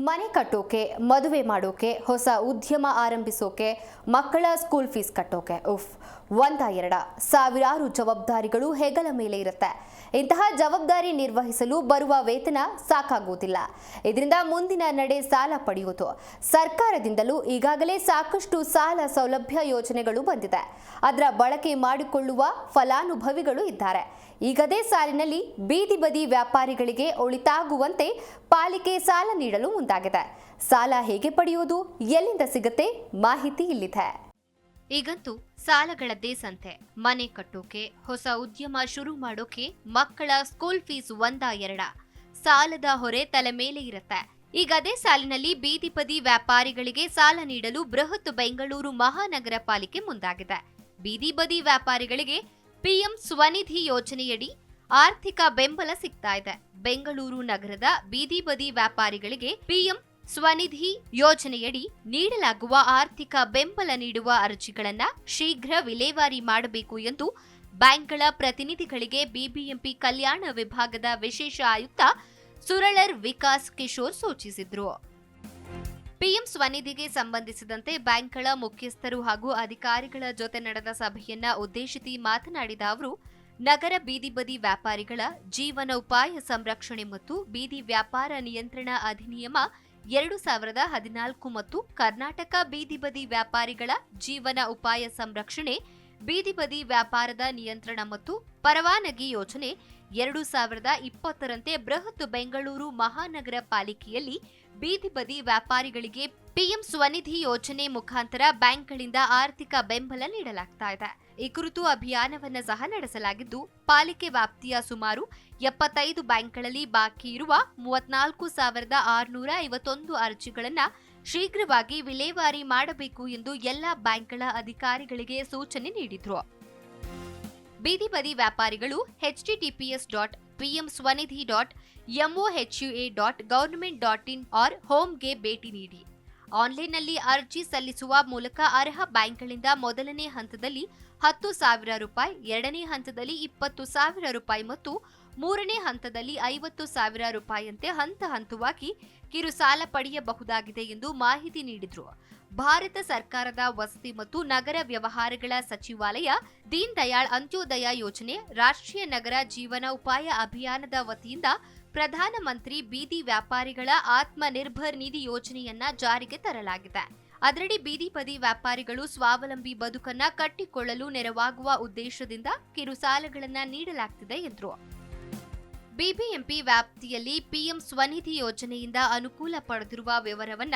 ಮನೆ ಕಟ್ಟೋಕೆ, ಮದುವೆ ಮಾಡೋಕೆ, ಹೊಸ ಉದ್ಯಮ ಆರಂಭಿಸೋಕೆ, ಮಕ್ಕಳ ಸ್ಕೂಲ್ ಫೀಸ್ ಕಟ್ಟೋಕೆ, ಉಫ್. ಒಂದ ಎರಡ. ಸಾವಿರಾರು ಜವಾಬ್ದಾರಿಗಳು ಹೆಗಲ ಮೇಲೆ ಇರುತ್ತೆ. ಇಂತಹ ಜವಾಬ್ದಾರಿ ನಿರ್ವಹಿಸಲು ಬರುವ ವೇತನ ಸಾಕಾಗುವುದಿಲ್ಲ. ಇದರಿಂದ ಮುಂದಿನ ನಡೆ ಸಾಲ ಪಡೆಯುವುದು. ಸರ್ಕಾರದಿಂದಲೂ ಈಗಾಗಲೇ ಸಾಕಷ್ಟು ಸಾಲ ಸೌಲಭ್ಯ ಯೋಜನೆಗಳು ಬಂದಿದೆ. ಅದರ ಬಳಕೆ ಮಾಡಿಕೊಳ್ಳುವ ಫಲಾನುಭವಿಗಳು ಇದ್ದಾರೆ. ಈಗದೇ ಸಾಲಿನಲ್ಲಿ ಬೀದಿ ಬದಿ ವ್ಯಾಪಾರಿಗಳಿಗೆ ಒಳಿತಾಗುವಂತೆ ಪಾಲಿಕೆ ಸಾಲ ನೀಡಲು ಮುಂದಾಗಿದೆ. ಸಾಲ ಹೇಗೆ ಪಡೆಯುವುದು, ಎಲ್ಲಿಂದ ಸಿಗುತ್ತೆ, ಮಾಹಿತಿ ಇಲ್ಲಿದೆ. ಈಗಂತೂ ಸಾಲಗಳದ್ದೇ ಸಂತೆ. ಮನೆ ಕಟ್ಟೋಕೆ, ಹೊಸ ಉದ್ಯಮ ಶುರು ಮಾಡೋಕೆ ಮಕ್ಕಳ ಸ್ಕೂಲ್ ಫೀಸ್ ಒಂದ ಎರಡ. ಸಾಲದ ಹೊರೆ ತಲೆ ಮೇಲೆ ಇರುತ್ತೆ. ಈಗ ಅದೇ ಸಾಲಿನಲ್ಲಿ ಬೀದಿ ಬದಿ ವ್ಯಾಪಾರಿಗಳಿಗೆ ಸಾಲ ನೀಡಲು ಬೃಹತ್ ಬೆಂಗಳೂರು ಮಹಾನಗರ ಪಾಲಿಕೆ ಮುಂದಾಗಿದೆ. ಬೀದಿ ಬದಿ ವ್ಯಾಪಾರಿಗಳಿಗೆ ಪಿಎಂ ಸ್ವನಿಧಿ ಯೋಜನೆಯಡಿ ಆರ್ಥಿಕ ಬೆಂಬಲ ಸಿಗ್ತಾ ಇದೆ. ಬೆಂಗಳೂರು ನಗರದ ಬೀದಿ ಬದಿ ವ್ಯಾಪಾರಿಗಳಿಗೆ ಪಿಎಂ ಸ್ವನಿಧಿ ಯೋಜನೆಯಡಿ ನೀಡಲಾಗುವ ಆರ್ಥಿಕ ಬೆಂಬಲ ನೀಡುವ ಅರ್ಜಿಗಳನ್ನು ಶೀಘ್ರ ವಿಲೇವಾರಿ ಮಾಡಬೇಕು ಎಂದು ಬ್ಯಾಂಕ್ಗಳ ಪ್ರತಿನಿಧಿಗಳಿಗೆ ಬಿಬಿಎಂಪಿ ಕಲ್ಯಾಣ ವಿಭಾಗದ ವಿಶೇಷ ಆಯುಕ್ತ ಸುರಳರ್ ವಿಕಾಸ್ ಕಿಶೋರ್ ಸೂಚಿಸಿದ್ರು. ಪಿಎಂ ಸ್ವನಿಧಿಗೆ ಸಂಬಂಧಿಸಿದಂತೆ ಬ್ಯಾಂಕ್ಗಳ ಮುಖ್ಯಸ್ಥರು ಹಾಗೂ ಅಧಿಕಾರಿಗಳ ಜೊತೆ ನಡೆದ ಸಭೆಯನ್ನ ಉದ್ದೇಶಿಸಿ ಮಾತನಾಡಿದ ಅವರು, ನಗರ ಬೀದಿ ಬದಿ ವ್ಯಾಪಾರಿಗಳ ಜೀವನೋಪಾಯ ಸಂರಕ್ಷಣೆ ಮತ್ತು ಬೀದಿ ವ್ಯಾಪಾರ ನಿಯಂತ್ರಣ ಅಧಿನಿಯಮ ಎರಡು ಸಾವಿರದ ಹದಿನಾಲ್ಕು ಮತ್ತು ಕರ್ನಾಟಕ ಬೀದಿ ಬದಿ ವ್ಯಾಪಾರಿಗಳ ಜೀವನ ಉಪಾಯ ಸಂರಕ್ಷಣೆ, ಬೀದಿ ಬದಿ ವ್ಯಾಪಾರದ ನಿಯಂತ್ರಣ ಮತ್ತು ಪರವಾನಗಿ ಯೋಜನೆ ಎರಡು ಸಾವಿರದ ಇಪ್ಪತ್ತರಂತೆ ಬೃಹತ್ ಬೆಂಗಳೂರು ಮಹಾನಗರ ಪಾಲಿಕೆಯಲ್ಲಿ ಬೀದಿ ಬದಿ ವ್ಯಾಪಾರಿಗಳಿಗೆ ಪಿಎಂ ಸ್ವನಿಧಿ ಯೋಜನೆ ಮುಖಾಂತರ ಬ್ಯಾಂಕ್ಗಳಿಂದ ಆರ್ಥಿಕ ಬೆಂಬಲ ನೀಡಲಾಗ್ತಾ ಇದೆ. ಈ ಕುರಿತು ಅಭಿಯಾನವನ್ನ ಸಹ ನಡೆಸಲಾಗಿದ್ದು, ಪಾಲಿಕೆ ವ್ಯಾಪ್ತಿಯ ಸುಮಾರು ಎಪ್ಪತ್ತೈದು ಬ್ಯಾಂಕ್ಗಳಲ್ಲಿ ಬಾಕಿ ಇರುವ ಮೂವತ್ನಾಲ್ಕು ಸಾವಿರದ ಆರುನೂರ ಐವತ್ತೊಂದು ಅರ್ಜಿಗಳನ್ನು ಶೀಘ್ರವಾಗಿ ವಿಲೇವಾರಿ ಮಾಡಬೇಕು ಎಂದು ಎಲ್ಲಾ ಬ್ಯಾಂಕ್ಗಳ ಅಧಿಕಾರಿಗಳಿಗೆ ಸೂಚನೆ ನೀಡಿದ್ರು. ಬೀದಿ ಬದಿ ವ್ಯಾಪಾರಿಗಳು HTTPS dot PM Svanidhi dot MOHUA dot government dot in R ಹೋಮ್ಗೆ ಭೇಟಿ ನೀಡಿ. ಆನ್ಲೈನ್ನಲ್ಲಿ ಅರ್ಜಿ ಸಲ್ಲಿಸುವ ಮೂಲಕ ಅರ್ಹ ಬ್ಯಾಂಕ್ಗಳಿಂದ ಮೊದಲನೇ ಹಂತದಲ್ಲಿ ಹತ್ತು ಸಾವಿರ ರೂಪಾಯಿ, ಎರಡನೇ ಹಂತದಲ್ಲಿ ಇಪ್ಪತ್ತು ಸಾವಿರ ರೂಪಾಯಿ ಮತ್ತು ಮೂರನೇ ಹಂತದಲ್ಲಿ ಐವತ್ತು ಸಾವಿರ ರೂಪಾಯಿಯಂತೆ ಹಂತ ಹಂತವಾಗಿ ಕಿರು ಸಾಲ ಪಡೆಯಬಹುದಾಗಿದೆ ಎಂದು ಮಾಹಿತಿ ನೀಡಿದರು. ಭಾರತ ಸರ್ಕಾರದ ವಸತಿ ಮತ್ತು ನಗರ ವ್ಯವಹಾರಗಳ ಸಚಿವಾಲಯ ದೀನ್ ದಯಾಳ್ ಅಂತ್ಯೋದಯ ಯೋಜನೆ, ರಾಷ್ಟ್ರೀಯ ನಗರ ಜೀವನ ಉಪಾಯ ಅಭಿಯಾನದ ವತಿಯಿಂದ ಪ್ರಧಾನಮಂತ್ರಿ ಬೀದಿ ವ್ಯಾಪಾರಿಗಳ ಆತ್ಮನಿರ್ಭರ್ ನಿಧಿ ಯೋಜನೆಯನ್ನ ಜಾರಿಗೆ ತರಲಾಗಿದೆ. ಅದರಡಿ ಬೀದಿ ಬದಿ ವ್ಯಾಪಾರಿಗಳು ಸ್ವಾವಲಂಬಿ ಬದುಕನ್ನ ಕಟ್ಟಿಕೊಳ್ಳಲು ನೆರವಾಗುವ ಉದ್ದೇಶದಿಂದ ಕಿರು ಸಾಲಗಳನ್ನ ನೀಡಲಾಗ್ತಿದೆ ಎಂದರು. ಬಿಬಿಎಂಪಿ ವ್ಯಾಪ್ತಿಯಲ್ಲಿ ಪಿಎಂ ಸ್ವನಿಧಿ ಯೋಜನೆಯಿಂದ ಅನುಕೂಲ ಪಡೆದಿರುವ ವಿವರವನ್ನ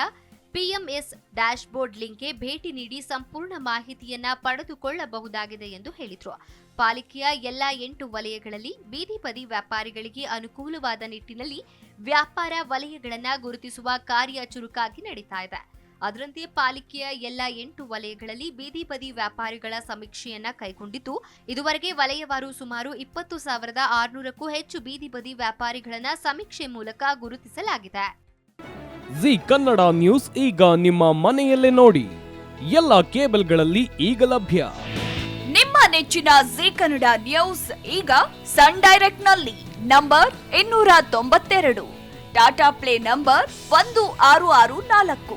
ಪಿಎಂಎಸ್ ಡ್ಯಾಶ್ಬೋರ್ಡ್ ಲಿಂಕ್ಗೆ ಭೇಟಿ ನೀಡಿ ಸಂಪೂರ್ಣ ಮಾಹಿತಿಯನ್ನ ಪಡೆದುಕೊಳ್ಳಬಹುದಾಗಿದೆ ಎಂದು ಹೇಳಿದರು. ಪಾಲಿಕೆಯ ಎಲ್ಲಾ ಎಂಟು ವಲಯಗಳಲ್ಲಿ ಬೀದಿ ಬದಿ ವ್ಯಾಪಾರಿಗಳಿಗೆ ಅನುಕೂಲವಾದ ನಿಟ್ಟಿನಲ್ಲಿ ವ್ಯಾಪಾರ ವಲಯಗಳನ್ನು ಗುರುತಿಸುವ ಕಾರ್ಯ ಚುರುಕಾಗಿ ನಡೀತಾ ಇದೆ. ಅದರಂತೆ ಪಾಲಿಕೆಯ ಎಲ್ಲ ಎಂಟು ವಲಯಗಳಲ್ಲಿ ಬೀದಿ ಬದಿ ವ್ಯಾಪಾರಿಗಳ ಸಮೀಕ್ಷೆಯನ್ನ ಕೈಗೊಂಡಿದ್ದು ಇದುವರೆಗೆ ವಲಯವಾರು ಸುಮಾರು ಇಪ್ಪತ್ತು ಸಾವಿರದ ಆರುನೂರಕ್ಕೂ ಹೆಚ್ಚು ಬೀದಿ ಬದಿ ವ್ಯಾಪಾರಿಗಳನ್ನ ಸಮೀಕ್ಷೆ ಮೂಲಕ ಗುರುತಿಸಲಾಗಿದೆ. ಜಿ ಕನ್ನಡ ನ್ಯೂಸ್ ಈಗ ನಿಮ್ಮ ಮನೆಯಲ್ಲೇ ನೋಡಿ. ಎಲ್ಲ ಕೇಬಲ್ಗಳಲ್ಲಿ ಈಗ ಲಭ್ಯ. ನಿಮ್ಮ ನೆಚ್ಚಿನ ಜಿ ಕನ್ನಡ ನ್ಯೂಸ್ ಈಗ ಸನ್ ಡೈರೆಕ್ಟ್ನಲ್ಲಿ ನಂಬರ್ ಇನ್ನೂರ ತೊಂಬತ್ತೆರಡು. ಟಾಟಾ ಪ್ಲೇ ನಂಬರ್ ಒಂದು ಆರು ಆರು ನಾಲ್ಕು.